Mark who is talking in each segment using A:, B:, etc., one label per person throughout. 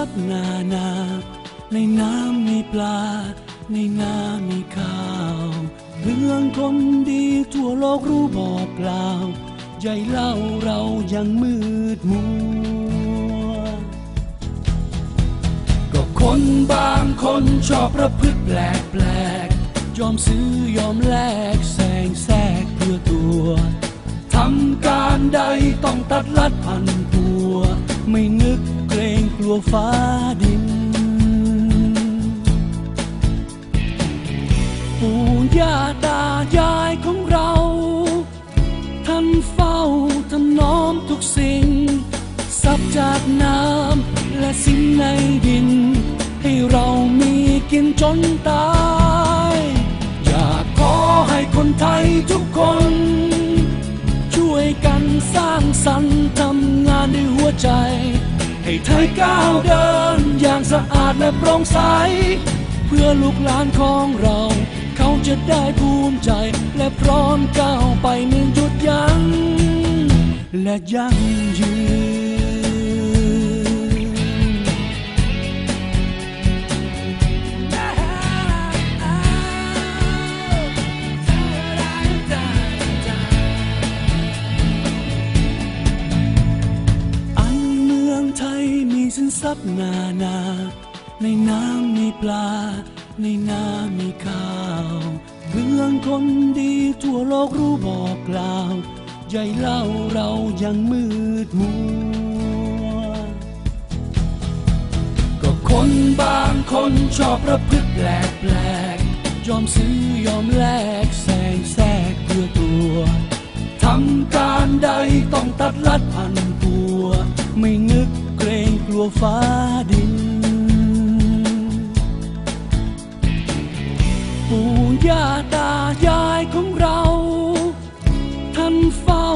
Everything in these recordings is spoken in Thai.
A: สัตว์นานา ในน้ำมีปลา ในน้ำมีข้าวเรื่องคนดีทั่วโลกรู้บอกเปล่าใหญ่เล่าเรายังมืดมัว ก็คนบางคนชอบประพฤติแปลกแปลกๆยอมซื้อยอมแลกแซงแทรกเพื่อตัวทำการใดต้องตัดลัดพันตัว ไม่นึก ลัวฟ้าดิน ปู่ย่าตายายของเรา ท่านเฝ้าถนอมทุกสิ่งสับจากน้ำและสิ่งในดิน ให้เรามีกินจนตาย อยากขอให้คนไทยทุกคน ช่วยกันสร้างสรรค์ทำงานด้วยหัวใจ ให้ไทยก้าวเดิน อย่างสะอาดและโปร่งใส เพื่อลูกหลานของเรา เขาจะได้ภูมิใจ และพร้อมก้าวไปไมืหยุดยัง้งและยั่งยืน ทรัพย์นานา ในน้ำมีปลา ในน้ำมีข้าวเรื่องคนดีทั่วโลกรู้บอกกล่าวใหญ่เล่าเรายังมืดมัว ก็คนบางคนชอบประพฤติแปลกแปลกๆยอมซื้อยอมแลกแซงแทรกเพื่อตัวทำการใดต้องตัดลัดพันตัว ไม่นึก ลัวฟ้าดิน ปู่ย่าตายายของเรา ท่านเฝ้า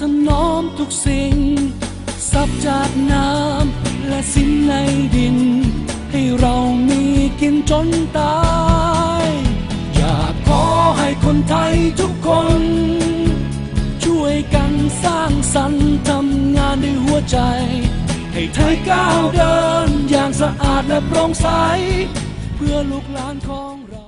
A: ถนอมทุกสิ่งสับจากน้ำและสิ่งในดิน ให้เรามีกินจนตาย อยากขอให้คนไทยทุกคน ช่วยกันสร้างสรรค์ทำงานด้วยหัวใจ ให้ไทยก้าวเดิน อย่างสะอาดและโปร่งใส เพื่อลูกหลานของเรา